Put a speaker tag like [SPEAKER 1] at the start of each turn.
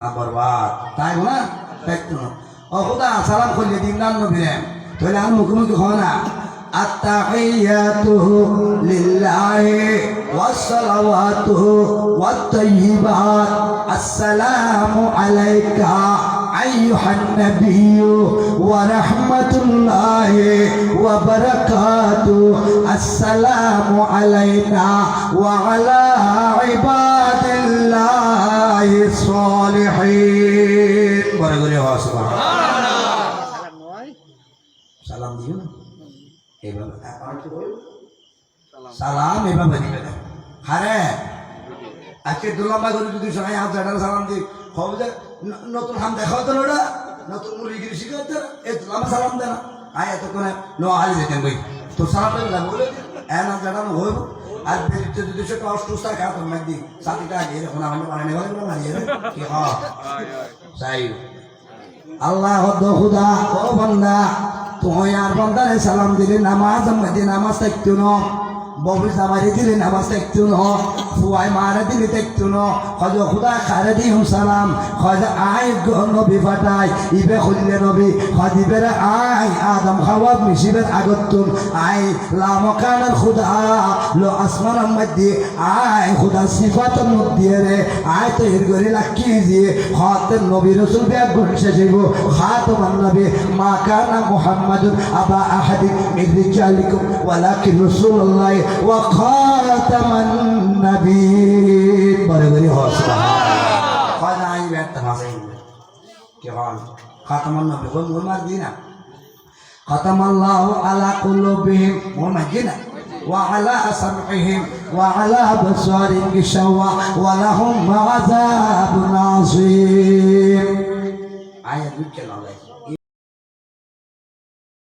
[SPEAKER 1] বরবাদ তাই না দেখতো না ও খুদা সালাম করলে দিন নাম নবীরেন তাহলে আমি মুখোমুখি হও না التحيات لله والصلوات والطيبات السلام عليك أيها النبي ورحمة الله وبركاته السلام علينا وعلى عباد الله الصالحين করে হওয়া সালাম দিও। না সালাম এভাবে দিবে না। হারে। আজকে দুলম্বা করে যদি সবাই হাত জাটার সালাম দি হবে যে নতুন হাম দেখাও তো ওটা? নতুন মুরগির শিখাতে এ দুলম্বা সালাম দে না। আয় এত করে নো যেতেন বই। তোর সালাম দেবে না বলে হ্যাঁ না জাটানো হইব। আর বেরিতে যদি সে টুস থাকে হাত মার দি সাথীটা আগে এখন নেওয়া মারিয়ে কি হয়? আল্লাহ হুদা ও বন্দা তুই আর বন্দারে সালাম দিলি নামাজ মধ্যে নামাজ দেখতো ন। ববি সামারি দিলে নামাজ দেখতো ন ফুয়াই মারে দিলে দেখতো ন। খজ খুদা খারে দি হুম সালাম আই গ- নবী ফাটাই, ইবে খুললে নবী, খজ ইবেরে আই আদম খাওয়া মিশিবের আগতুন আই লামকানের খুদা, লো আসমান মধ্যে আই খুদা সিফাতের মধ্যে তো হির করে লাকি দিয়ে খাতের নবী রসুল ব্যাগ ঘুরছে যাইব খাতম নবী, মা কানা মুহাম্মাদুন আবা আহাদিন মিন রিজালিকুম ওয়ালাকিন রাসূলুল্লাহ। وخاتم النبي. برغري هو سبحان قال اي بيت تفاصيل كمان خاتم النبي هو مول دينا خاتم الله على قلوبهم مول دينا وعلى سمعهم وعلى بصارهم غشاوة ولهم عذاب عظيم آية ذكر الله